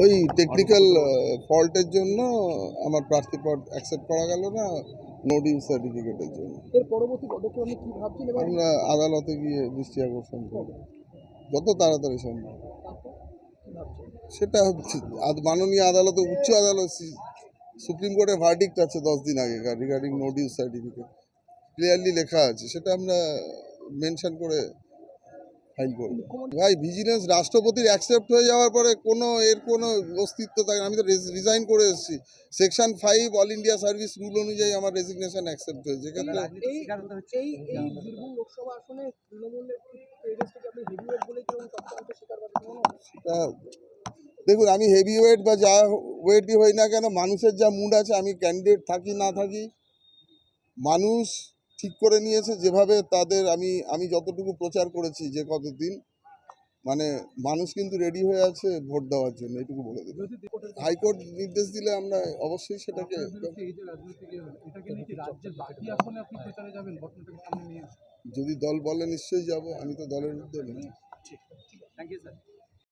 ওই টেকনিক্যাল ফল্টের জন্য আমার প্রার্থী পদ অ্যাকসেপ্ট করা গেল না নো ডিউ সার্টিফিকেটের জন্য। এর পরবর্তী পদক্ষেপ আপনি কি ভাবছেন আমরা আদালতে গিয়ে দৃষ্টি আকর্ষণ করব যত তাড়াতাড়ি সম্ভব। সেটা হচ্ছে মাননীয় আদালতে উচ্চ আদালত সুপ্রিম কোর্টে ভার্ডিক্ট আছে দশ দিন আগেকার regarding no due certificate clearly লেখা আছে। সেটা আমরা মেনশন করে ফাইল করব ভাই ভিজিলেন্স রাষ্ট্রপতির অ্যাকসেপ্ট হয়ে যাওয়ার পরে কোনো এর কোনো অস্তিত্ব থাকে। আমি তো রিজাইন করে এসেছি। Section five all India service rule অনুযায়ী আমার রেজিগনেশন অ্যাকসেপ্ট হয়েছে। দেখুন আমি হেভি ওয়েট বা যা ওয়েটই হই না কেন মানুষের যা মুড আছে আমি ক্যান্ডিডেট থাকি না থাকি মানুষ ঠিক করে নিয়েছে যেভাবে তাদের আমি আমি যতটুকু প্রচার করেছি যে কতদিন মানে মানুষ কিন্তু রেডি হয়ে আছে ভোট দেওয়ার জন্য এটুকু বলে দিল হাইকোর্ট নির্দেশ দিলে আমরা অবশ্যই সেটাকে ইয়ে যদি দল বলে নিশ্চয়ই যাব আমি তো দলের মধ্যে নেই থ্যাংক ইউ স্যার